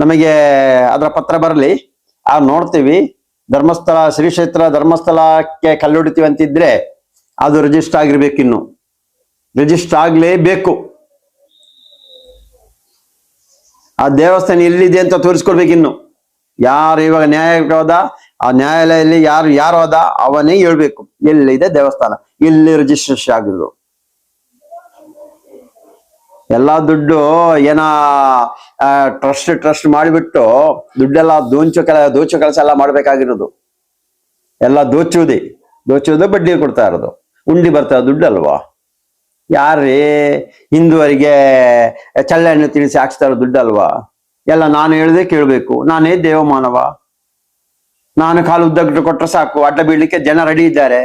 ನಮಗೆ ಅದರ ಪತ್ರ ಬರಲಿ. ಆ ನೋಡ್ತೀವಿ. ಧರ್ಮಸ್ಥಳ, ಶ್ರೀ ಕ್ಷೇತ್ರ ಧರ್ಮಸ್ಥಳಕ್ಕೆ ಕಲ್ಲೊಡಿತೀವಿ ಅಂತಿದ್ರೆ ಅದು ರಿಜಿಸ್ಟರ್ ಆಗಿರ್ಬೇಕು ಇನ್ನು. ರಿಜಿಸ್ಟರ್ ಆಗ್ಲೇಬೇಕು. ಆ ದೇವಸ್ಥಾನ ಎಲ್ಲಿದೆ ಅಂತ ತೋರಿಸ್ಕೊಡ್ಬೇಕು ಇನ್ನು. ಯಾರು ಇವಾಗ ನ್ಯಾಯ ಹೋದ ಆ ನ್ಯಾಯಾಲಯದಲ್ಲಿ ಯಾರು ಯಾರು ಹೋದ ಅವನೇ ಹೇಳ್ಬೇಕು. ಎಲ್ಲಿದೆ ದೇವಸ್ಥಾನ? ಎಲ್ಲಿ ರಿಜಿಸ್ಟ್ರೇಷನ್ ಆಗಿರೋದು? ಎಲ್ಲಾ ದುಡ್ಡು ಏನ ಟ್ರಸ್ಟ್ ಟ್ರಸ್ಟ್ ಮಾಡಿಬಿಟ್ಟು ದುಡ್ಡೆಲ್ಲ ದೋಚು ಕೆಲ, ದೋಚು ಕೆಲಸ ಎಲ್ಲ ಮಾಡ್ಬೇಕಾಗಿರೋದು. ಎಲ್ಲ ದೋಚುವುದೇ. ದೋಚುವುದೇ ಬಡ್ಡಿ ಕೊಡ್ತಾ ಇರೋದು. ಉಂಡಿ ಬರ್ತಾ ದುಡ್ಡು ಅಲ್ವಾ ಯಾರೇ ಹಿಂದುವರಿಗೆ ಚಳ್ಳೆಹಣ್ಣು ತಿಳಿಸಿ ಹಾಕ್ಸ್ತಾ ಇರೋ ದುಡ್ಡಲ್ವಾ? ಎಲ್ಲ ನಾನು ಹೇಳ್ದೆ ಕೇಳಬೇಕು. ನಾನೇ ದೇವಮಾನವ? ನಾನು ಕಾಲು ಉದ್ದಗ್ ಕೊಟ್ಟರೆ ಸಾಕು. ಅಡ್ಡ ಬೀಳಲಿಕ್ಕೆ ಜನ ರೆಡಿ ಇದ್ದಾರೆ.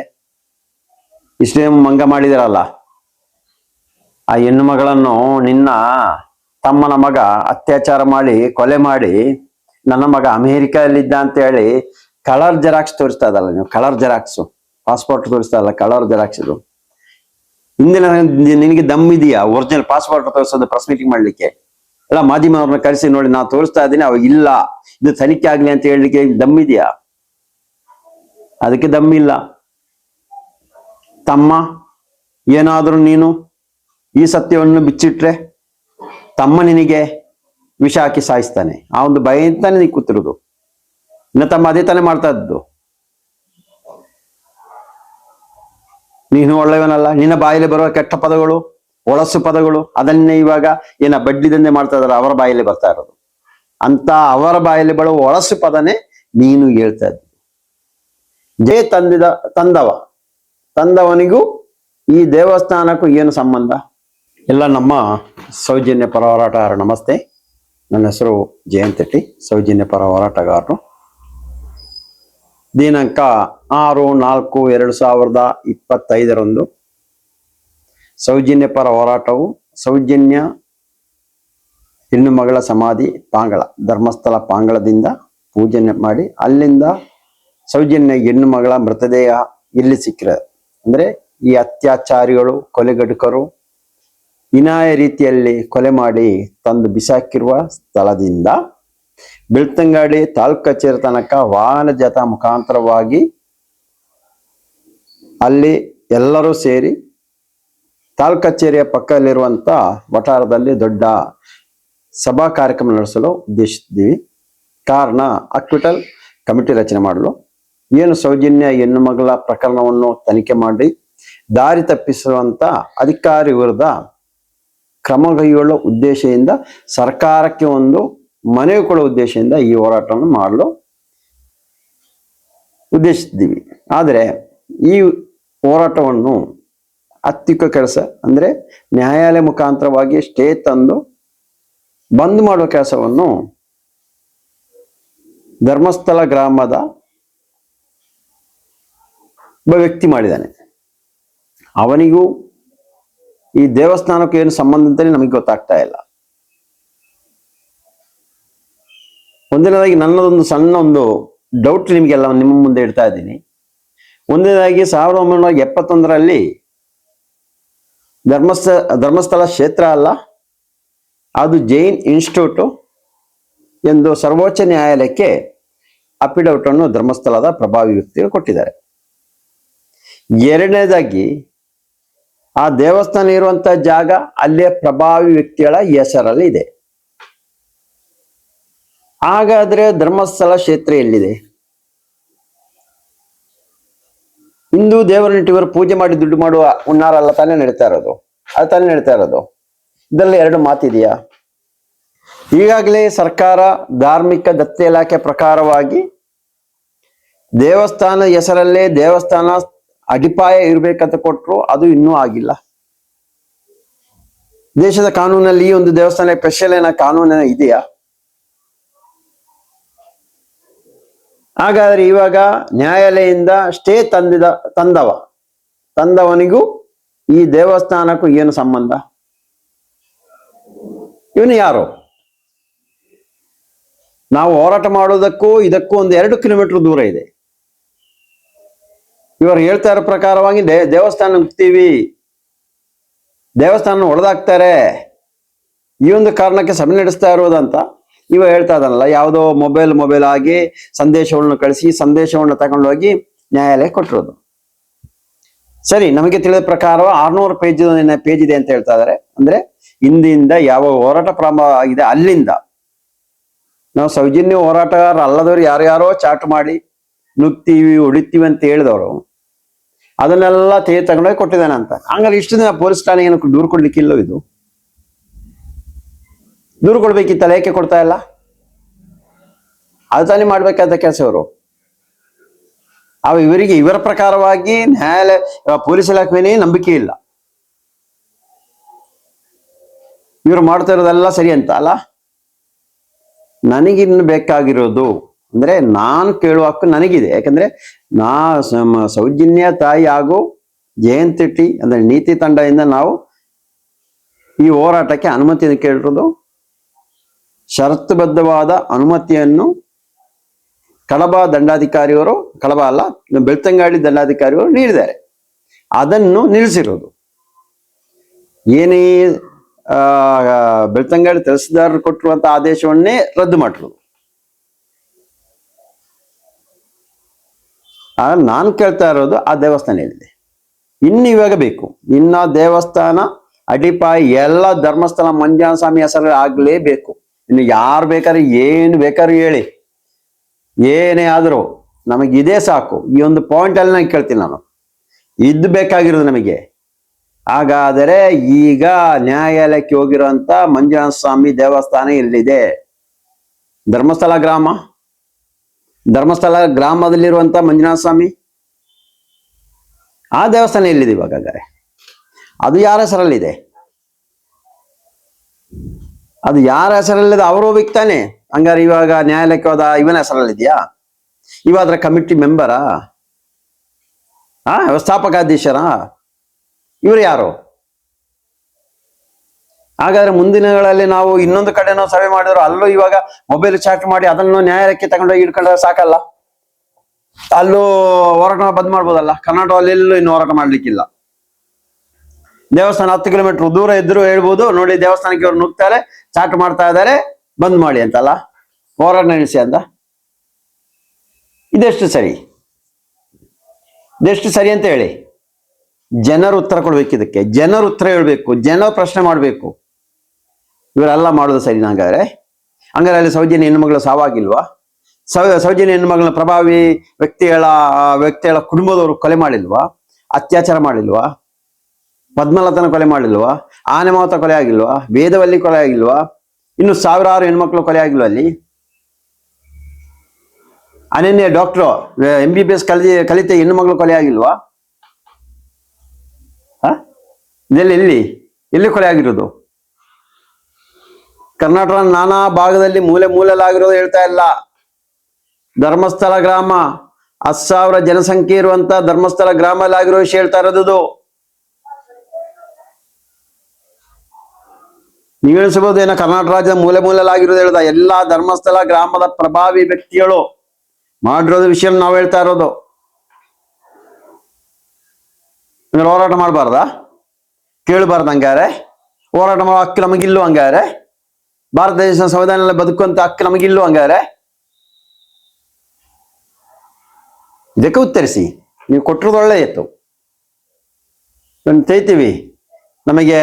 ಇಷ್ಟೇ ಮಂಗ ಮಾಡಿದಾರಲ್ಲ. ಆ ಹೆಣ್ಣು ಮಗಳನ್ನು ನಿನ್ನ ತಮ್ಮನ ಮಗ ಅತ್ಯಾಚಾರ ಮಾಡಿ, ಕೊಲೆ ಮಾಡಿ, ನನ್ನ ಮಗ ಅಮೇರಿಕಾದಲ್ಲಿದ್ದ ಅಂತ ಹೇಳಿ ಕಲರ್ ಜೆರಾಕ್ಸ್ ತೋರಿಸ್ತಾ ಇದಲ್ಲ ನೀವು, ಕಲರ್ ಜೆರಾಕ್ಸ್, ಪಾಸ್ಪೋರ್ಟ್ ತೋರಿಸ್ತಾ ಇಲ್ಲ ಕಲರ್ ಜೆರಾಕ್ಸ್ ಇದು. ಹಿಂದಿನ ನಿನಗೆ ದಮ್ ಇದೆಯಾ? ಒರಿಜಿನಲ್ ಪಾಸ್ಪೋರ್ಟ್ ತೋರಿಸೋದು ಪ್ರೆಸ್ ಮೀಟಿಂಗ್ ಮಾಡ್ಲಿಕ್ಕೆ. ಎಲ್ಲ ಮಾಧ್ಯಮವ್ರನ್ನ ಕರೆಸಿ ನೋಡಿ ನಾನು ತೋರಿಸ್ತಾ ಇದ್ದೀನಿ, ಅವ ಇಲ್ಲ. ಇದು ತನಿಖೆ ಆಗ್ಲಿ ಅಂತ ಹೇಳಲಿಕ್ಕೆ ದಮ್ ಇದೆಯಾ? ಅದಕ್ಕೆ ದಮ್ ಇಲ್ಲ. ತಮ್ಮ, ಏನಾದರೂ ನೀನು ಈ ಸತ್ಯವನ್ನು ಬಿಚ್ಚಿಟ್ರೆ ತಮ್ಮ ನಿನಗೆ ವಿಷ ಹಾಕಿ ಸಾಯಿಸ್ತಾನೆ. ಆ ಒಂದು ಭಯ ಅಂತಾನೆ ನೀ ಕೂತಿರೋದು. ಇನ್ನ ತಮ್ಮ ಅದೇ ತಾನೇ ಮಾಡ್ತಾ ಇದ್ದು ನೀನು ಒಳ್ಳೆಯವನಲ್ಲ, ನಿನ್ನ ಬಾಯಲ್ಲಿ ಬರುವ ಕೆಟ್ಟ ಪದಗಳು ಒಳಸು ಪದಗಳು, ಅದನ್ನೇ ಇವಾಗ ಏನ ಬಡ್ಡಿ ದಂಧೆ ಮಾಡ್ತಾ ಇದಾರೆ ಅವರ ಬಾಯಲ್ಲಿ ಬರ್ತಾ ಇರೋದು. ಅಂತ ಅವರ ಬಾಯಲ್ಲಿ ಬರುವ ಒಳಸು ಪದನೇ ನೀನು ಹೇಳ್ತಾ ಇದ್ದಿ. ಜಯ ತಂದಿದ, ತಂದವ. ತಂದವನಿಗೂ ಈ ದೇವಸ್ಥಾನಕ್ಕೂ ಏನು ಸಂಬಂಧ? ಎಲ್ಲ ನಮ್ಮ ಸೌಜನ್ಯ ಪರ ಹೋರಾಟಗಾರ, ನಮಸ್ತೆ. ನನ್ನ ಹೆಸರು ಜಯಂತ್ ಶೆಟ್ಟಿ, ಸೌಜನ್ಯ ಪರ ಹೋರಾಟಗಾರರು. ದಿನಾಂಕ ಆರು ನಾಲ್ಕು ಎರಡು ಸಾವಿರದ ಇಪ್ಪತ್ತೈದರಂದು ಸೌಜನ್ಯ ಪರ ಹೋರಾಟವು ಸೌಜನ್ಯ ಹೆಣ್ಣು ಮಗಳ ಸಮಾಧಿ ಪಾಂಗಳ, ಧರ್ಮಸ್ಥಳ ಪಾಂಗಳದಿಂದ ಪೂಜನೆ ಮಾಡಿ ಅಲ್ಲಿಂದ ಸೌಜನ್ಯ ಹೆಣ್ಣು ಮಗಳ ಮೃತದೇಹ ಇಲ್ಲಿ ಸಿಕ್ಕಿರ ಅಂದ್ರೆ ಈ ಅತ್ಯಾಚಾರಿಗಳು, ಕೊಲೆಗಡುಕರು ಇನಾಯ ರೀತಿಯಲ್ಲಿ ಕೊಲೆ ಮಾಡಿ ತಂದು ಬಿಸಾಕಿರುವ ಸ್ಥಳದಿಂದ ಬೆಳ್ತಂಗಾಡಿ ತಾಲೂಕು ಕಚೇರಿ ತನಕ ವಾಹನ ಜಾತ ಮುಖಾಂತರವಾಗಿ ಅಲ್ಲಿ ಎಲ್ಲರೂ ಸೇರಿ ತಾಲೂಕು ಕಚೇರಿಯ ಪಕ್ಕದಲ್ಲಿರುವಂತ ವಠಾರದಲ್ಲಿ ದೊಡ್ಡ ಸಭಾ ಕಾರ್ಯಕ್ರಮ ನಡೆಸಲು ಉದ್ದೇಶಿಸಿದ್ದೀವಿ. ಕಾರಣ ಅಕ್ವಿಟಲ್ ಕಮಿಟಿ ರಚನೆ ಮಾಡಲು. ಏನು ಸೌಜನ್ಯ ಹೆಣ್ಣು ಮಗಳ ಪ್ರಕರಣವನ್ನು ತನಿಖೆ ಮಾಡಿ ದಾರಿ ತಪ್ಪಿಸುವಂತ ಅಧಿಕಾರಿ ವಿರುದ್ಧ ಕ್ರಮಗೈಗೊಳ್ಳುವ ಉದ್ದೇಶದಿಂದ ಸರ್ಕಾರಕ್ಕೆ ಒಂದು ಮನವಿ ಕೊಡುವ ಉದ್ದೇಶದಿಂದ ಈ ಹೋರಾಟವನ್ನು ಮಾಡಲು ಉದ್ದೇಶಿಸಿದ್ದೀವಿ. ಆದರೆ ಈ ಹೋರಾಟವನ್ನು ಅತ್ಯುಕ್ಕ ಕೆಲಸ ಅಂದರೆ ನ್ಯಾಯಾಲಯ ಮುಖಾಂತರವಾಗಿ ಸ್ಟೇ ತಂದು ಬಂದ್ ಮಾಡುವ ಕೆಲಸವನ್ನು ಧರ್ಮಸ್ಥಳ ಗ್ರಾಮದ ಒಬ್ಬ ವ್ಯಕ್ತಿ ಮಾಡಿದ್ದಾನೆ. ಅವನಿಗೂ ಈ ದೇವಸ್ಥಾನಕ್ಕೆ ಏನು ಸಂಬಂಧ ಅಂತಲೇ ನಮಗೆ ಗೊತ್ತಾಗ್ತಾ ಇಲ್ಲ. ಒಂದನೇದಾಗಿ ನನ್ನದೊಂದು ಸಣ್ಣ ಒಂದು ಡೌಟ್ ನಿಮಗೆಲ್ಲ ನಿಮ್ಮ ಮುಂದೆ ಇಡ್ತಾ ಇದ್ದೀನಿ. ಒಂದನೇದಾಗಿ ಸಾವಿರದ ಒಂಬೈನೂರ ಎಪ್ಪತ್ತೊಂದರಲ್ಲಿ ಧರ್ಮಸ್ಥ, ಧರ್ಮಸ್ಥಳ ಕ್ಷೇತ್ರ ಅಲ್ಲ, ಅದು ಜೈನ್ ಇನ್ಸ್ಟಿಟ್ಯೂಟು ಎಂದು ಸರ್ವೋಚ್ಚ ನ್ಯಾಯಾಲಯಕ್ಕೆ ಅಫಿಡವಿಟ್ ಅನ್ನು ಧರ್ಮಸ್ಥಳದ ಪ್ರಭಾವಿ ವ್ಯಕ್ತಿಗಳು ಕೊಟ್ಟಿದ್ದಾರೆ. ಎರಡನೇದಾಗಿ ಆ ದೇವಸ್ಥಾನ ಇರುವಂತ ಜಾಗ ಅಲ್ಲೇ ಪ್ರಭಾವಿ ವ್ಯಕ್ತಿಗಳ ಹೆಸರಲ್ಲಿ ಇದೆ. ಹಾಗಾದ್ರೆ ಧರ್ಮಸ್ಥಳ ಕ್ಷೇತ್ರ ಎಲ್ಲಿದೆ? ಹಿಂದೂ ದೇವರನ್ನಿಟ್ಟಿವರು ಪೂಜೆ ಮಾಡಿ ದುಡ್ಡು ಮಾಡುವ ಹುನ್ನಾರಲ್ಲ ತಾನೇ ನಡೀತಾ ಇರೋದು. ಅದು ತಾನೇ ನಡೀತಾ ಇರೋದು. ಇದರಲ್ಲಿ ಎರಡು ಮಾತಿದೆಯಾ? ಈಗಾಗಲೇ ಸರ್ಕಾರ ಧಾರ್ಮಿಕ ದತ್ತೆ ಇಲಾಖೆ ಪ್ರಕಾರವಾಗಿ ದೇವಸ್ಥಾನ ಹೆಸರಲ್ಲೇ ದೇವಸ್ಥಾನ ಅಡಿಪಾಯ ಇರಬೇಕಂತ ಕೊಟ್ಟರು ಅದು ಇನ್ನೂ ಆಗಿಲ್ಲ. ದೇಶದ ಕಾನೂನಲ್ಲಿ ಈ ಒಂದು ದೇವಸ್ಥಾನ ಸ್ಪೆಷಲ್ ಏನ ಕಾನೂನ ಇದೆಯಾ? ಹಾಗಾದ್ರೆ ಇವಾಗ ನ್ಯಾಯಾಲಯದಿಂದ ಸ್ಟೇ ತಂದಿದ, ತಂದವ. ತಂದವನಿಗೂ ಈ ದೇವಸ್ಥಾನಕ್ಕೂ ಏನು ಸಂಬಂಧ? ಇವನು ಯಾರು? ನಾವು ಹೋರಾಟ ಮಾಡೋದಕ್ಕೂ ಇದಕ್ಕೂ ಒಂದು ಎರಡು ಕಿಲೋಮೀಟರ್ ದೂರ ಇದೆ. ಇವರು ಹೇಳ್ತಾ ಇರೋ ಪ್ರಕಾರವಾಗಿ ದೇ ದೇವಸ್ಥಾನ ನುಗ್ತೀವಿ ದೇವಸ್ಥಾನ ಹೊಡೆದಾಕ್ತಾರೆ ಈ ಒಂದು ಕಾರಣಕ್ಕೆ ಸಭೆ ನಡೆಸ್ತಾ ಇರೋದಂತ ಇವ ಹೇಳ್ತಾ ಇದ್ದಾನಲ್ಲ. ಯಾವುದೋ ಮೊಬೈಲ್ ಮೊಬೈಲ್ ಆಗಿ ಸಂದೇಶವನ್ನು ಕಳಿಸಿ ಸಂದೇಶವನ್ನು ತಗೊಂಡೋಗಿ ನ್ಯಾಯಾಲಯ ಕೊಟ್ಟಿರೋದು. ಸರಿ, ನಮಗೆ ತಿಳಿದ ಪ್ರಕಾರ ಆರ್ನೂರು ಪೇಜ್ ಪೇಜ್ ಇದೆ ಅಂತ ಹೇಳ್ತಾ ಇದಾರೆ ಅಂದ್ರೆ ಹಿಂದಿಂದ ಯಾವ ಹೋರಾಟ ಪ್ರಾರಂಭ ಆಗಿದೆ ಅಲ್ಲಿಂದ. ನಾವು ಸೌಜನ್ಯ ಹೋರಾಟಗಾರ ಅಲ್ಲದವ್ರು ಯಾರ್ಯಾರೋ ಚಾಟ್ ಮಾಡಿ ನುಗ್ತೀವಿ, ಹೊಡಿತೀವಿ ಅಂತ ಹೇಳಿದವರು. ಅದನ್ನೆಲ್ಲ ತೇ ತಗೊಂಡೋಗಿ ಕೊಟ್ಟಿದ್ದಾನೆ ಅಂತ. ಹಂಗಾರೆ ಇಷ್ಟು ದಿನ ಪೊಲೀಸ್ ಠಾಣೆಗೆ ದೂರು ಕೊಡ್ಲಿಕ್ಕಿಲ್ಲ ಇದು? ದೂರು ಕೊಡ್ಬೇಕಿತ್ತಲ್ಲ, ಏಕೆ ಕೊಡ್ತಾ ಇಲ್ಲ? ಅದು ತಾನೇ ಮಾಡ್ಬೇಕಾದ ಕೆಲಸ ಇವರು ಅವ ಇವರಿಗೆ ಇವರ ಪ್ರಕಾರವಾಗಿ ನ್ಯಾಯಾಲಯ ಪೊಲೀಸ್ ಇಲಾಖೆ ಮೇಲೆ ನಂಬಿಕೆ ಇಲ್ಲ. ಇವರು ಮಾಡ್ತಾ ಇರೋದೆಲ್ಲ ಸರಿ ಅಂತ ಅಲ್ಲ? ನನಗಿನ್ನು ಬೇಕಾಗಿರೋದು ಅಂದ್ರೆ ನಾನು ಕೇಳುವ ಹಕ್ಕು ನನಗಿದೆ. ಯಾಕಂದ್ರೆ ನಾ ಸೌಜನ್ಯ ತಾಯಿ ಹಾಗೂ ಜಯಂತಿಟ್ಟಿ ಅಂದ್ರೆ ನೀತಿ ತಂಡದಿಂದ ನಾವು ಈ ಹೋರಾಟಕ್ಕೆ ಅನುಮತಿಯನ್ನು ಕೇಳಿರೋದು. ಷರತ್ತುಬದ್ಧವಾದ ಅನುಮತಿಯನ್ನು ಕಡಬ ದಂಡಾಧಿಕಾರಿಯವರು ಕಡಬ ಅಲ್ಲ ಬೆಳ್ತಂಗಾಡಿ ದಂಡಾಧಿಕಾರಿಯವರು ನೀಡಿದ್ದಾರೆ. ಅದನ್ನು ನಿಲ್ಲಿಸಿರೋದು. ಏನೇ ಆ, ಬೆಳ್ತಂಗಾಡಿ ತಹಸೀಲ್ದಾರರು ಕೊಟ್ಟಿರುವಂತ ಆದೇಶವನ್ನೇ ರದ್ದು ಮಾಡಿರೋದು. ಆ ನಾನು ಕೇಳ್ತಾ ಇರೋದು ಆ ದೇವಸ್ಥಾನ ಎಲ್ಲಿದೆ? ಇನ್ನು ಇವಾಗ ಬೇಕು. ಇನ್ನ ದೇವಸ್ಥಾನ, ಅಡಿಪಾಯಿ, ಎಲ್ಲ ಧರ್ಮಸ್ಥಳ ಮಂಜಾನ ಸ್ವಾಮಿ ಹೆಸರು ಆಗ್ಲೇಬೇಕು. ಇನ್ನು ಯಾರು ಬೇಕಾದ್ರೆ ಏನು ಬೇಕಾದ್ರೂ ಹೇಳಿ. ಏನೇ ಆದರೂ ನಮಗೆ ಇದೇ ಸಾಕು. ಈ ಒಂದು ಪಾಯಿಂಟ್ ಅಲ್ಲಿ ನಾನು ಕೇಳ್ತೀನಿ ನಾನು. ಇದು ಬೇಕಾಗಿರೋದು ನಮಗೆ. ಹಾಗಾದರೆ ಈಗ ನ್ಯಾಯಾಲಯಕ್ಕೆ ಹೋಗಿರುವಂಥ ಮಂಜುನಾಥ ಸ್ವಾಮಿ ದೇವಸ್ಥಾನ ಎಲ್ಲಿದೆ? ಧರ್ಮಸ್ಥಳ ಗ್ರಾಮ? ಧರ್ಮಸ್ಥಳ ಗ್ರಾಮದಲ್ಲಿರುವಂತ ಮಂಜುನಾಥ ಸ್ವಾಮಿ ಆ ದೇವಸ್ಥಾನ ಎಲ್ಲಿದೆ ಇವಾಗ ಹಾಗಾದ್ರೆ? ಅದು ಯಾರ ಹೆಸರಲ್ಲಿದೆ? ಅದು ಯಾರ ಹೆಸರಲ್ಲಿದೆ? ಅವರು ಹೋಗ್ತಾನೆ ಹಂಗಾರೆ ಇವಾಗ ನ್ಯಾಯಾಲಯಕ್ಕೆ ಹೋದ ಇವನ ಹೆಸರಲ್ಲಿದೆಯಾ? ಇವ ಅದರ ಕಮಿಟಿ ಮೆಂಬರಾ ಆ, ವ್ಯವಸ್ಥಾಪಕಾಧೀಶರ? ಇವರು ಯಾರು? ಹಾಗಾದ್ರೆ ಮುಂದಿನಗಳಲ್ಲಿ ನಾವು ಇನ್ನೊಂದು ಕಡೆ ನಾವು ಸಭೆ ಮಾಡಿದ್ರು ಅಲ್ಲೂ ಇವಾಗ ಮೊಬೈಲ್ ಚಾಟ್ ಮಾಡಿ ಅದನ್ನು ನ್ಯಾಯಾಲಯಕ್ಕೆ ತಗೊಂಡೋಗಿ ಇಟ್ಕೊಂಡ್ರೆ ಸಾಕಲ್ಲ? ಅಲ್ಲೂ ಹೋರಾಟ ಬಂದ್ ಮಾಡ್ಬೋದಲ್ಲ? ಕರ್ನಾಟಕದಲ್ಲಿ ಎಲ್ಲೂ ಇನ್ನು ಹೋರಾಟ ಮಾಡ್ಲಿಕ್ಕಿಲ್ಲ. ದೇವಸ್ಥಾನ ಹತ್ತು ಕಿಲೋಮೀಟರ್ ದೂರ ಇದ್ರು ಹೇಳ್ಬೋದು, ನೋಡಿ ದೇವಸ್ಥಾನಕ್ಕೆ ಇವ್ರು ನುಗ್ತಾರೆ, ಚಾಟ್ ಮಾಡ್ತಾ ಇದ್ದಾರೆ, ಬಂದ್ ಮಾಡಿ ಅಂತಲ್ಲ? ಹೋರಾಟ ನಡೆಸಿ ಅಂತ. ಇದೆಷ್ಟು ಸರಿ? ಇದೆಷ್ಟು ಸರಿ ಅಂತ ಹೇಳಿ. ಜನರು ಉತ್ತರ ಕೊಡ್ಬೇಕು ಇದಕ್ಕೆ. ಜನರು ಉತ್ತರ ಹೇಳ್ಬೇಕು. ಜನ ಪ್ರಶ್ನೆ ಮಾಡಬೇಕು. ಇವರೆಲ್ಲ ಮಾಡೋದು ಸರಿ ಹಾಗಾದ್ರೆ? ಹಂಗಾರೆ ಅಲ್ಲಿ ಸೌಜನ್ಯ ಹೆಣ್ಣುಮಗಳು ಸಾವಾಗಿಲ್ವಾ? ಸೌ, ಸೌಜನ್ಯ ಹೆಣ್ಣುಮಗಳ ಪ್ರಭಾವಿ ವ್ಯಕ್ತಿಗಳ ವ್ಯಕ್ತಿಗಳ ಕುಟುಂಬದವರು ಕೊಲೆ ಮಾಡಿಲ್ವಾ? ಅತ್ಯಾಚಾರ ಮಾಡಿಲ್ವಾ? ಪದ್ಮಲತನ ಕೊಲೆ ಮಾಡಿಲ್ವಾ? ಆನೆ ಮಾವತ ಕೊಲೆ ಆಗಿಲ್ವಾ? ವೇದವಲ್ಲಿ ಕೊಲೆ ಆಗಿಲ್ವಾ? ಇನ್ನು ಸಾವಿರಾರು ಹೆಣ್ಮಕ್ಳು ಕೊಲೆ ಆಗಿಲ್ವಾ ಅಲ್ಲಿ? Ananya doctor, M B B S ಕಲಿ ಕಲಿತ ಹೆಣ್ಣುಮಗಳು ಕೊಲೆ ಆಗಿಲ್ವಾ? ಇದೆಲ್ಲ ಎಲ್ಲಿ? ಎಲ್ಲಿ ಕೊಲೆ ಆಗಿರೋದು? ಕರ್ನಾಟಕದ ನಾನಾ ಭಾಗದಲ್ಲಿ ಮೂಲೆ ಮೂಲೆಲಾಗಿರೋದು ಹೇಳ್ತಾ ಇಲ್ಲ. ಧರ್ಮಸ್ಥಳ ಗ್ರಾಮ, ಹತ್ತು ಸಾವಿರ ಜನಸಂಖ್ಯೆ ಇರುವಂತ ಧರ್ಮಸ್ಥಳ ಗ್ರಾಮದಲ್ಲಿ ಆಗಿರೋ ವಿಷಯ ಹೇಳ್ತಾ ಇರೋದು. ನೀವು ಏನೋ ಕರ್ನಾಟಕ ರಾಜ್ಯದ ಮೂಲೆ ಮೂಲೆಲಾಗಿರೋದು ಹೇಳ್ದ, ಎಲ್ಲಾ ಧರ್ಮಸ್ಥಳ ಗ್ರಾಮದ ಪ್ರಭಾವಿ ವ್ಯಕ್ತಿಗಳು ಮಾಡಿರೋದು ವಿಷಯ ನಾವು ಹೇಳ್ತಾ ಇರೋದು. ಹೋರಾಟ ಮಾಡಬಾರ್ದಾ? ಕೇಳಬಾರ್ದು ಹಂಗಾರೆ. ಹೋರಾಟ ಮಾಡೋ ಹಕ್ಕು ನಮಗಿಲ್ಲೋ ಹಂಗಾರೆ? ಭಾರತ ದೇಶದ ಸಂವಿಧಾನ ಬದುಕುವಂತ ಹಕ್ಕು ನಮಗಿಲ್ಲೋ ಹಂಗಾದ್ರೆ? ಇದಕ್ಕೆ ಉತ್ತರಿಸಿ. ನೀವು ಕೊಟ್ಟಿರೋದು ಒಳ್ಳೆ ಇತ್ತು ತೈತೀವಿ ನಮಗೆ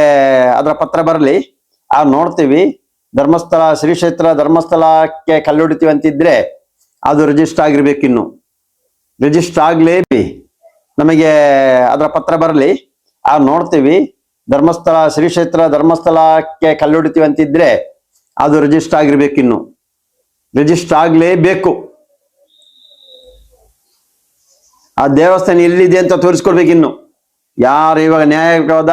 ಅದರ ಪತ್ರ ಬರಲಿ. ಆ ನೋಡ್ತೀವಿ. ಧರ್ಮಸ್ಥಳ, ಶ್ರೀ ಕ್ಷೇತ್ರ ಧರ್ಮಸ್ಥಳಕ್ಕೆ ಕಲ್ಲುಡಿತೀವಿ ಅಂತಿದ್ರೆ ಅದು ರಿಜಿಸ್ಟರ್ ಆಗಿರ್ಬೇಕು ಇನ್ನು. ರಿಜಿಸ್ಟರ್ ಆಗ್ಲೇಬಿ. ನಮಗೆ ಅದರ ಪತ್ರ ಬರಲಿ. ಆ ನೋಡ್ತೀವಿ. ಧರ್ಮಸ್ಥಳ, ಶ್ರೀ ಕ್ಷೇತ್ರ ಧರ್ಮಸ್ಥಳಕ್ಕೆ ಕಲ್ಲುಡಿತೀವಿ ಅಂತಿದ್ರೆ ಅದು ರಿಜಿಸ್ಟರ್ ಆಗಿರ್ಬೇಕು ಇನ್ನು. ರಿಜಿಸ್ಟರ್ ಆಗಲೇಬೇಕು. ಆ ದೇವಸ್ಥಾನ ಎಲ್ಲಿದೆ ಅಂತ ತೋರಿಸ್ಕೊಡ್ಬೇಕು ಇನ್ನು. ಯಾರು ಇವಾಗ ನ್ಯಾಯಾಲಯಕ್ಕೆ ಹೋದ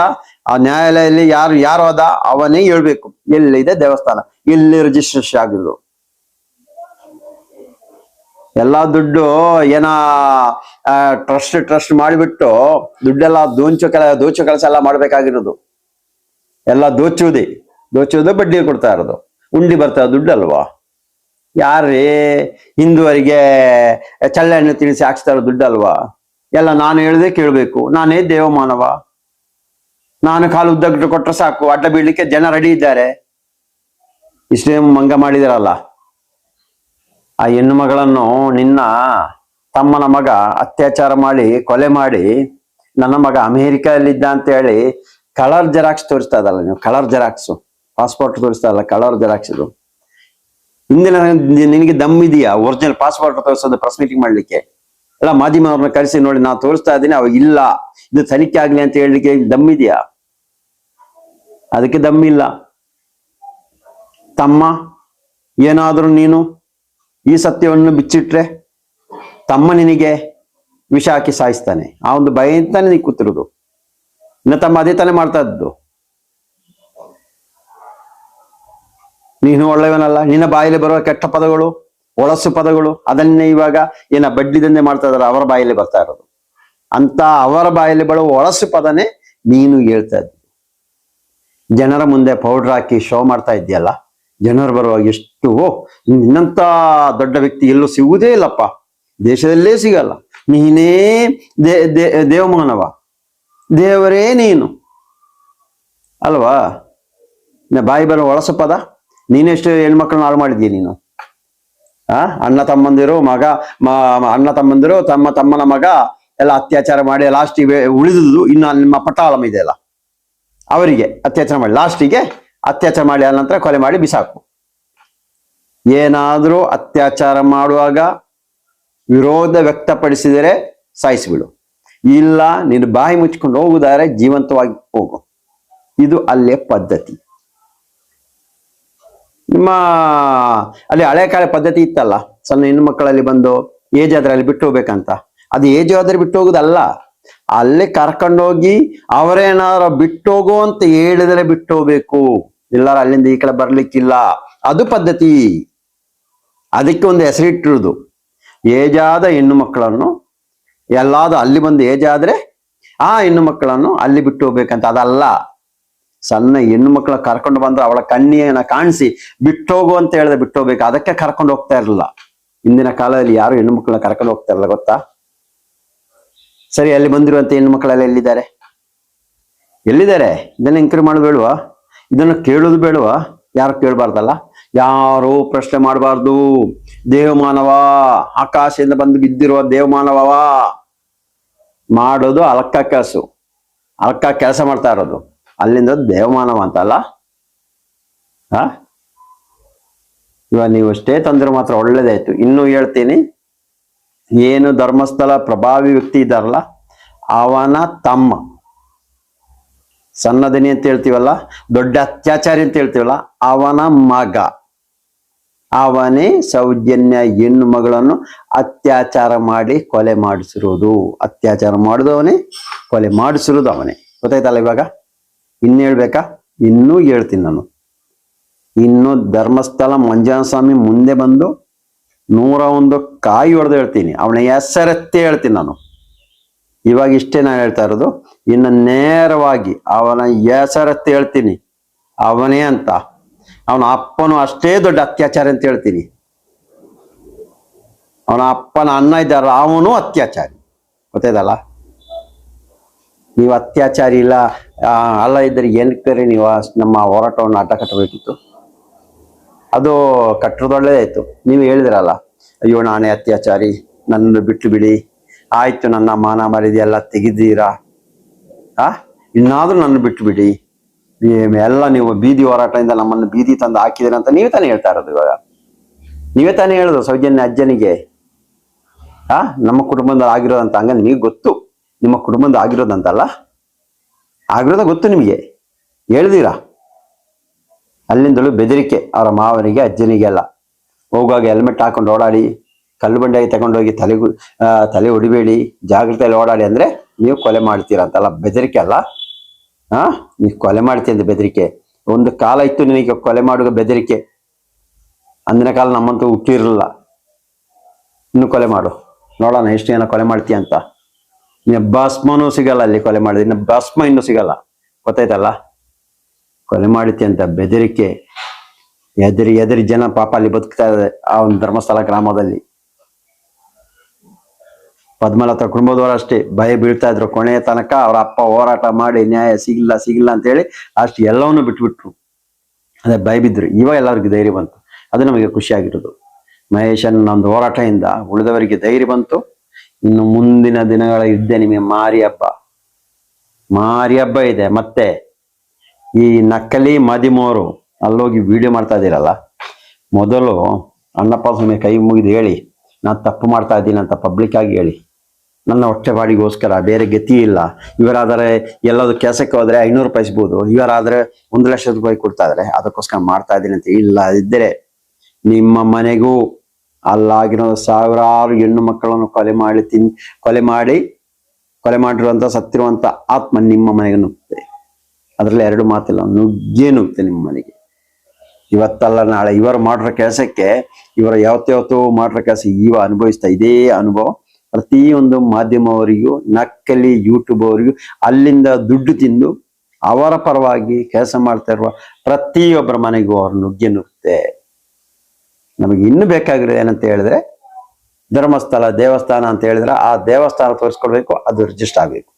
ಆ ನ್ಯಾಯಾಲಯದಲ್ಲಿ ಯಾರು ಯಾರು ಹೋದ ಅವನೇ ಹೇಳ್ಬೇಕು. ಎಲ್ಲಿದೆ ದೇವಸ್ಥಾನ? ಎಲ್ಲಿ ರಿಜಿಸ್ಟ್ರೇಷನ್ ಆಗಿದ್ರು ಎಲ್ಲಾ ದುಡ್ಡು ಏನ ಟ್ರಸ್ಟ್ ಟ್ರಸ್ಟ್ ಮಾಡಿಬಿಟ್ಟು ದುಡ್ಡೆಲ್ಲ ದೋಂಚು ಕೆಲ, ದೋಚು ಕೆಲಸ ಎಲ್ಲ ಮಾಡ್ಬೇಕಾಗಿರೋದು. ಎಲ್ಲ ದೋಚುವುದೇ ಬಡ್ಡಿ ಕೊಡ್ತಾ ಇರೋದು. ಉಂಡಿ ಬರ್ತಾ ದುಡ್ಡಲ್ವಾ ಯಾರೇ ಹಿಂದುವರಿಗೆ ಚಳ್ಳೆಹಣ್ಣು ತಿಳಿಸಿ ಹಾಕ್ಸ್ತಾರ ದುಡ್ಡಲ್ವಾ ಎಲ್ಲ ನಾನು ಹೇಳ್ದೆ ಕೇಳಬೇಕು. ನಾನೇ ದೇವಮಾನವ ನಾನು ಕಾಲು ಉದ್ದಗಟ್ಟು ಕೊಟ್ಟರೆ ಸಾಕು. ಅಡ್ಡ ಬೀಳಲಿಕ್ಕೆ ಜನ ರೆಡಿ ಇದ್ದಾರೆ. ಇಷ್ಟೇ ಮಂಗ ಮಾಡಿದಾರಲ್ಲ. ಆ ಹೆಣ್ಣು ಮಗಳನ್ನು ನಿನ್ನ ತಮ್ಮನ ಮಗ ಅತ್ಯಾಚಾರ ಮಾಡಿ, ಕೊಲೆ ಮಾಡಿ, ನನ್ನ ಮಗ ಅಮೆರಿಕಲ್ಲಿದ್ದ ಅಂತ ಹೇಳಿ ಕಲರ್ ಜೆರಾಕ್ಸ್ ತೋರಿಸ್ತಾ ಇದಲ್ಲ ನೀವು ಕಲರ್ ಜೆರಾಕ್ಸ್ ಪಾಸ್ಪೋರ್ಟ್ ತೋರಿಸ್ತಾ ಇಲ್ಲ ಕಲರ್ ಜೆರಾಕ್ಸಿದು ಹಿಂದಿನ ನಿನಗೆ ದಮ್ ಇದೆಯಾ? ಒರಿಜಿನಲ್ ಪಾಸ್ಪೋರ್ಟ್ ತೋರಿಸೋದು ಪ್ರೆಸ್ ಮೀಟಿಂಗ್ ಮಾಡ್ಲಿಕ್ಕೆ? ಎಲ್ಲ ಮಾಧ್ಯಮವ್ರನ್ನ ಕರೆಸಿ ನೋಡಿ ನಾವು ತೋರಿಸ್ತಾ ಇದ್ದೀನಿ ಅವಾಗ ಇಲ್ಲ. ಇದು ತನಿಖೆ ಆಗ್ಲಿ ಅಂತ ಹೇಳಲಿಕ್ಕೆ ದಮ್ ಇದೆಯಾ? ಅದಕ್ಕೆ ದಮ್ ಇಲ್ಲ. ತಮ್ಮ, ಏನಾದರೂ ನೀನು ಈ ಸತ್ಯವನ್ನು ಬಿಚ್ಚಿಟ್ರೆ ತಮ್ಮ ನಿನಗೆ ವಿಷ ಹಾಕಿ ಸಾಯಿಸ್ತಾನೆ. ಆ ಒಂದು ಭಯ ಅಂತಾನೆ ನೀ ಕೂತಿರೋದು. ಇನ್ನು ತಮ್ಮ ಅದೇ ತಾನೇ ಮಾಡ್ತಾ ಇದ್ದು ನೀನು ಒಳ್ಳೆಯವನಲ್ಲ, ನಿನ್ನ ಬಾಯಲ್ಲಿ ಬರುವ ಕೆಟ್ಟ ಪದಗಳು, ಒಳಸು ಪದಗಳು, ಅದನ್ನೇ ಇವಾಗ ಏನ ಬಡ್ಡಿ ದಂಧೆ ಮಾಡ್ತಾ ಇದಾರೆ ಅವರ ಬಾಯಲ್ಲಿ ಬರ್ತಾ ಇರೋದು. ಅಂತ ಅವರ ಬಾಯಲ್ಲಿ ಬರುವ ಒಳಸು ಪದನೇ ನೀನು ಹೇಳ್ತಾ ಇದ್ದಿ. ಜನರ ಮುಂದೆ ಪೌಡರ್ ಹಾಕಿ ಶೋ ಮಾಡ್ತಾ ಇದೆಯಲ್ಲ ಜನರು ಬರುವಾಗ ಎಷ್ಟು ನಿನ್ನಂತ ದೊಡ್ಡ ವ್ಯಕ್ತಿ ಎಲ್ಲೂ ಸಿಗುವುದೇ ಇಲ್ಲಪ್ಪ. ದೇಶದಲ್ಲೇ ಸಿಗಲ್ಲ. ನೀನೇ ದೇ ದೇವಮಾನವ ದೇವರೇ ನೀನು. ಅಲ್ವಾ? ಬಾಯಿ ಬರೋ ಒಳಸು ಪದ? ನೀನೆಷ್ಟು ಹೆಣ್ಮಕ್ಳನ್ನ ಹಾಳು ಮಾಡಿದ್ದೀಯ ನೀನು? ಆ? ಅಣ್ಣ ತಮ್ಮಂದಿರು, ಮಗ ಅಣ್ಣ ತಮ್ಮಂದಿರು, ತಮ್ಮ ತಮ್ಮನ ಮಗ ಎಲ್ಲ ಅತ್ಯಾಚಾರ ಮಾಡಿ ಲಾಸ್ಟಿಗೆ ಉಳಿದುದು ಇನ್ನು ನಿಮ್ಮ ಪಟ್ಟಾಳಂ ಇದೆ ಅಲ್ಲ ಅವರಿಗೆ ಅತ್ಯಾಚಾರ ಮಾಡಿ ಲಾಸ್ಟಿಗೆ ಅತ್ಯಾಚಾರ ಮಾಡಿ ಆದ ನಂತರ ಕೊಲೆ ಮಾಡಿ ಬಿಸಾಕು. ಏನಾದರೂ ಅತ್ಯಾಚಾರ ಮಾಡುವಾಗ ವಿರೋಧ ವ್ಯಕ್ತಪಡಿಸಿದರೆ ಸಾಯಿಸಿಬಿಡು. ಇಲ್ಲ ನೀನು ಬಾಯಿ ಮುಚ್ಕೊಂಡು ಹೋಗುದಾರೆ ಜೀವಂತವಾಗಿ ಹೋಗು. ಇದು ಅಲ್ಲೇ ಪದ್ಧತಿ. ನಿಮ್ಮ, ಅಲ್ಲಿ ಹಳೆ ಕಾಲ ಪದ್ಧತಿ ಇತ್ತಲ್ಲ, ಸಣ್ಣ ಹೆಣ್ಣು ಮಕ್ಕಳಲ್ಲಿ ಬಂದು ಏಜ್ ಆದ್ರೆ ಅಲ್ಲಿ ಬಿಟ್ಟು ಹೋಗ್ಬೇಕಂತ. ಅದು ಏಜ್ ಆದ್ರೆ ಬಿಟ್ಟು ಹೋಗುದಲ್ಲ. ಅಲ್ಲೇ ಕರ್ಕೊಂಡೋಗಿ ಅವರೇನಾದ್ರು ಬಿಟ್ಟು ಹೋಗೋ ಅಂತ ಹೇಳಿದ್ರೆ ಬಿಟ್ಟು ಹೋಗ್ಬೇಕು. ಎಲ್ಲಾರು ಅಲ್ಲಿಂದ ಈ ಕಡೆ ಬರ್ಲಿಕ್ಕಿಲ್ಲ. ಅದು ಪದ್ಧತಿ. ಅದಕ್ಕೆ ಒಂದು ಹೆಸರಿಟ್ಟಿರುದು ಏಜಾದ ಹೆಣ್ಣು ಮಕ್ಕಳನ್ನು ಎಲ್ಲಾದ ಅಲ್ಲಿ ಬಂದು ಏಜ್ ಆದ್ರೆ ಆ ಹೆಣ್ಣು ಮಕ್ಕಳನ್ನು ಅಲ್ಲಿ ಬಿಟ್ಟು ಹೋಗ್ಬೇಕಂತ. ಅದಲ್ಲ. ಸಣ್ಣ ಹೆಣ್ಣು ಮಕ್ಕಳ ಕರ್ಕೊಂಡು ಬಂದ್ರೆ ಅವಳ ಕಣ್ಣಿಯನ್ನ ಕಾಣಿಸಿ ಬಿಟ್ಟೋಗು ಅಂತ ಹೇಳಿದ್ರೆ ಬಿಟ್ಟೋಗ್ಬೇಕು. ಅದಕ್ಕೆ ಕರ್ಕೊಂಡು ಹೋಗ್ತಾ ಇರಲಿಲ್ಲ. ಇಂದಿನ ಕಾಲದಲ್ಲಿ ಯಾರು ಹೆಣ್ಣು ಮಕ್ಕಳನ್ನ ಕರ್ಕೊಂಡು ಹೋಗ್ತಾ ಇರಲ್ಲ ಗೊತ್ತಾ? ಸರಿ, ಅಲ್ಲಿ ಬಂದಿರುವಂತ ಹೆಣ್ಣು ಮಕ್ಕಳೆಲ್ಲ ಎಲ್ಲಿದ್ದಾರೆ? ಎಲ್ಲಿದ್ದಾರೆ? ಇದನ್ನ ಎಂಕ್ವೈರಿ ಬೇಡವಾ? ಇದನ್ನು ಕೇಳೋದು ಬೇಡವಾ? ಯಾರು ಕೇಳಬಾರ್ದಲ್ಲ? ಯಾರು ಪ್ರಶ್ನೆ ಮಾಡಬಾರ್ದು. ದೇವಮಾನವ, ಆಕಾಶದಿಂದ ಬಂದು ಬಿದ್ದಿರುವ ದೇವಮಾನವವಾ? ಮಾಡೋದು ಅಲಕ್ಕ ಕೆಲಸ. ಅಲಕ್ಕ ಕೆಲಸ ಮಾಡ್ತಾ ಇರೋದು. ಅಲ್ಲಿಂದ ದೇವಮಾನವ ಅಂತಲ್ಲ? ಹಾ? ಇವಾಗ ನೀವು ಅಷ್ಟೇ ತಂದ್ರೆ ಮಾತ್ರ ಒಳ್ಳೇದಾಯ್ತು. ಇನ್ನು ಹೇಳ್ತೀನಿ. ಏನು ಧರ್ಮಸ್ಥಳ ಪ್ರಭಾವಿ ವ್ಯಕ್ತಿ ಇದ್ದಾರಲ್ಲ, ಅವನ ತಮ್ಮ, ಸನ್ನದಿನಿ ಅಂತ ಹೇಳ್ತೀವಲ್ಲ, ದೊಡ್ಡ ಅತ್ಯಾಚಾರಿ ಅಂತ ಹೇಳ್ತೀವಲ್ಲ, ಅವನ ಮಗ. ಅವನೇ ಸೌಜನ್ಯ ಹೆಣ್ಣು ಮಗಳನ್ನು ಅತ್ಯಾಚಾರ ಮಾಡಿ ಕೊಲೆ ಮಾಡಿಸಿರುವುದು ಅತ್ಯಾಚಾರ ಮಾಡಿದವನೇ, ಕೊಲೆ ಮಾಡಿಸಿರುವುದು ಅವನೇ. ಗೊತ್ತಾಯ್ತಲ್ಲ ಇವಾಗ? ಇನ್ನು ಹೇಳ್ಬೇಕಾ ಇನ್ನೂ ಹೇಳ್ತೀನಿ ನಾನು. ಇನ್ನು ಧರ್ಮಸ್ಥಳ ಮಂಜಾನ ಸ್ವಾಮಿ ಮುಂದೆ ಬಂದು ನೂರ ಒಂದು ಕಾಯಿ ಹೊಡೆದು ಹೇಳ್ತೀನಿ. ಅವನ ಹೆಸರತ್ತೆ ಹೇಳ್ತೀನಿ ನಾನು. ಇವಾಗ ಇಷ್ಟೇ ನಾನು ಹೇಳ್ತಾ ಇರೋದು. ಇನ್ನು ನೇರವಾಗಿ ಅವನ ಹೆಸರತ್ತೆ ಹೇಳ್ತೀನಿ. ಅವನೇ ಅಂತ. ಅವನ ಅಪ್ಪನು ಅಷ್ಟೇ ದೊಡ್ಡ ಅತ್ಯಾಚಾರ ಅಂತ ಹೇಳ್ತೀನಿ. ಅವನ ಅಪ್ಪನ ಅಣ್ಣ ಇದ್ದಾರ. ಅವನು ಅತ್ಯಾಚಾರಿ. ಗೊತ್ತಾಯ್ತಲ್ಲ? ನೀವು ಅತ್ಯಾಚಾರಿ ಇಲ್ಲ ಅಲ್ಲ ಇದ್ರೆ ಏನಕ್ಕೆ ನೀವು ನಮ್ಮ ಹೋರಾಟವನ್ನು ಅಡ್ಡ ಕಟ್ಟಬೇಕಿತ್ತು ಅದು ಕಟ್ಟೋದೊಳ್ಳೇದಾಯ್ತು ನೀವು ಹೇಳಿದ್ರಲ್ಲ, ಅಯ್ಯೋ ನಾನೇ ಅತ್ಯಾಚಾರಿ, ನನ್ನನ್ನು ಬಿಟ್ಟು ಬಿಡಿ, ಆಯ್ತು ನನ್ನ ಮಾನ ಮರಿದಿ ಎಲ್ಲ ತೆಗೆದೀರಾ ಆ? ಇನ್ನಾದರೂ ನನ್ನ ಬಿಟ್ಟು ಬಿಡಿ. ಎಲ್ಲ ನೀವು ಬೀದಿ ಹೋರಾಟದಿಂದ ನಮ್ಮನ್ನು ಬೀದಿ ತಂದು ಹಾಕಿದಿರ ಅಂತ ನೀವೇ ತಾನೇ ಹೇಳ್ತಾ ಇರೋದು ಇವಾಗ. ನೀವೇ ತಾನೇ ಹೇಳೋದು ಸೌಜನ್ಯ ಅಜ್ಜನಿಗೆ. ಆ? ನಮ್ಮ ಕುಟುಂಬದಲ್ಲಿ ಆಗಿರೋದಂತ ಹಂಗ ನಿಮಗೆ ಗೊತ್ತು. ನಿಮ್ಮ ಕುಟುಂಬದ ಆಗಿರೋದಂತಲ್ಲ? ಆಗಿರೋದ ಗೊತ್ತು ನಿಮಗೆ? ಹೇಳ್ದೀರಾ? ಅಲ್ಲಿಂದಲೂ ಬೆದರಿಕೆ. ಅವರ ಮಾವನಿಗೆ ಅಜ್ಜನಿಗೆ ಅಲ್ಲ. ಹೋಗುವಾಗ ಹೆಲ್ಮೆಟ್ ಹಾಕೊಂಡು ಓಡಾಡಿ ಕಲ್ಲು ಬಂಡೆಗೆ ತಗೊಂಡೋಗಿ ತಲೆಗೂ ಆ, ತಲೆ ಹೊಡಿಬೇಡಿ ಜಾಗ್ರತೆಯಲ್ಲಿ ಓಡಾಡಿ ಅಂದರೆ ನೀವು ಕೊಲೆ ಮಾಡ್ತೀರ ಅಂತಲ್ಲ. ಬೆದರಿಕೆ ಅಲ್ಲ. ಹಾಂ ನೀವು ಕೊಲೆ ಮಾಡ್ತೀಯ ಅಂತ ಬೆದರಿಕೆ. ಒಂದು ಕಾಲ ಇತ್ತು ನಿನಗೆ ಕೊಲೆ ಮಾಡುವ ಬೆದರಿಕೆ. ಅಂದಿನ ಕಾಲ ನಮ್ಮಂತೂ ಹುಟ್ಟಿರಲಿಲ್ಲ. ಇನ್ನು ಕೊಲೆ ಮಾಡು. ನೋಡೋಣ ಎಷ್ಟು ಜನ ಕೊಲೆ ಮಾಡ್ತೀಯ ಅಂತ. ಭಸ್ಮನೂ ಸಿಗಲ್ಲ ಅಲ್ಲಿ ಕೊಲೆ ಮಾಡಿದ್ರೆ. ಇನ್ನು ಭಸ್ಮ ಇನ್ನೂ ಸಿಗಲ್ಲ. ಗೊತ್ತಾಯ್ತಲ್ಲ? ಕೊಲೆ ಮಾಡುತ್ತೆ ಅಂತ ಬೆದರಿಕೆ. ಎದರಿ ಎದರಿ ಜನ ಪಾಪ ಅಲ್ಲಿ ಬದುಕ್ತಾ ಇದೆ ಆ ಒಂದು ಧರ್ಮಸ್ಥಳ ಗ್ರಾಮದಲ್ಲಿ. ಪದ್ಮಲತಾ ಕುಟುಂಬದವರು ಅಷ್ಟೇ. ಭಯ ಬೀಳ್ತಾ ಇದ್ರು. ಕೊನೆಯ ತನಕ ಅವ್ರ ಅಪ್ಪ ಹೋರಾಟ ಮಾಡಿ ನ್ಯಾಯ ಸಿಗಿಲ್ಲ ಸಿಗಿಲ್ಲ ಅಂತ ಹೇಳಿ ಅಷ್ಟು ಎಲ್ಲವನ್ನೂ ಬಿಟ್ಬಿಟ್ರು. ಅದೇ ಭಯ ಬಿದ್ರು. ಇವಾಗ ಎಲ್ಲರಿಗೂ ಧೈರ್ಯ ಬಂತು. ಅದು ನಮಗೆ ಖುಷಿಯಾಗಿರೋದು ಮಹೇಶನ ನಮ್ದು ಹೋರಾಟದಿಂದ ಉಳಿದವರಿಗೆ ಧೈರ್ಯ ಬಂತು. ಇನ್ನು ಮುಂದಿನ ದಿನಗಳ ಇದ್ದೆ ನಿಮಗೆ ಮಾರಿ ಹಬ್ಬ. ಮಾರಿ ಹಬ್ಬ ಇದೆ. ಮತ್ತೆ ಈ ನಕಲಿ ಮದಿಮೋರು ಅಲ್ಲೋಗಿ ವಿಡಿಯೋ ಮಾಡ್ತಾ ಇದ್ದೀರಲ್ಲ? ಮೊದಲು ಅಣ್ಣಪ್ಪ ಸ್ವಾಮಿ ಕೈ ಮುಗಿದು ಹೇಳಿ, ನಾನು ತಪ್ಪು ಮಾಡ್ತಾ ಇದ್ದೀನಿ ಅಂತ ಪಬ್ಲಿಕ್ ಆಗಿ ಹೇಳಿ. ನನ್ನ ಹೊಟ್ಟೆ ಬಾಡಿಗೋಸ್ಕರ ಬೇರೆ ಗತಿ ಇಲ್ಲ. ಇವರಾದರೆ ಎಲ್ಲದು ಕೆಲಸಕ್ಕೆ ಹೋದ್ರೆ ಐನೂರು ರೂಪಾಯಿ ಸಿಗ್ಬೋದು ಇವರಾದರೆ ಒಂದು ಲಕ್ಷ ರೂಪಾಯಿ ಕೊಡ್ತಾ ಇದ್ರೆ ಅದಕ್ಕೋಸ್ಕರ ಮಾಡ್ತಾ ಇದ್ದೀನಿ ಅಂತ ಇಲ್ಲ. ಇದ್ದರೆ ನಿಮ್ಮ ಮನೆಗೂ ಅಲ್ಲಾಗಿರೋ ಸಾವಿರಾರು ಹೆಣ್ಣು ಮಕ್ಕಳನ್ನು ಕೊಲೆ ಮಾಡಿ ತಿನ್, ಕೊಲೆ ಮಾಡಿ, ಕೊಲೆ ಮಾಡಿರುವಂತ, ಸತ್ತಿರುವಂತ ಆತ್ಮ ನಿಮ್ಮ ಮನೆಗೆ ನುಗ್ಗುತ್ತೆ ಅದರಲ್ಲಿ ಎರಡು ಮಾತಿಲ್ಲ, ನುಗ್ಗೇ ನುಗ್ಗುತ್ತೆ ನಿಮ್ಮ ಮನೆಗೆ. ಇವತ್ತಲ್ಲ ನಾಳೆ ಇವರು ಮಾಡಿರೋ ಕೆಲಸಕ್ಕೆ, ಇವರು ಯಾವತ್ತಾವತ್ತೋ ಮಾಡಿರೋ ಕೆಲಸ ಇವ ಅನುಭವಿಸ್ತಾ ಇದೇ ಅನುಭವ. ಪ್ರತಿಯೊಂದು ಮಾಧ್ಯಮವರಿಗೂ, ನಕಲಿ ಯೂಟ್ಯೂಬ್ ಅವರಿಗೂ ಅಲ್ಲಿಂದ ದುಡ್ಡು ತಿಂದು ಅವರ ಪರವಾಗಿ ಕೆಲಸ ಮಾಡ್ತಾ ಇರುವ ಪ್ರತಿಯೊಬ್ಬರ ಮನೆಗೂ ಅವರು ನುಗ್ಗೆ ನುಗ್ಗುತ್ತೆ ನಮಗೆ ಇನ್ನು ಬೇಕಾಗಿರೋದು ಏನಂತ ಹೇಳಿದ್ರೆ, ಧರ್ಮಸ್ಥಳ, ದೇವಸ್ಥಾನ ಅಂತ ಹೇಳಿದ್ರೆ ಆ ದೇವಸ್ಥಾನ ತೋರಿಸ್ಕೊಡ್ಬೇಕು, ಅದು ರಿಜಿಸ್ಟರ್ ಆಗಬೇಕು.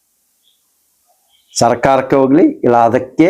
ಸರ್ಕಾರಕ್ಕೆ ಹೋಗ್ಲಿ, ಇಲ್ಲ ಅದಕ್ಕೆ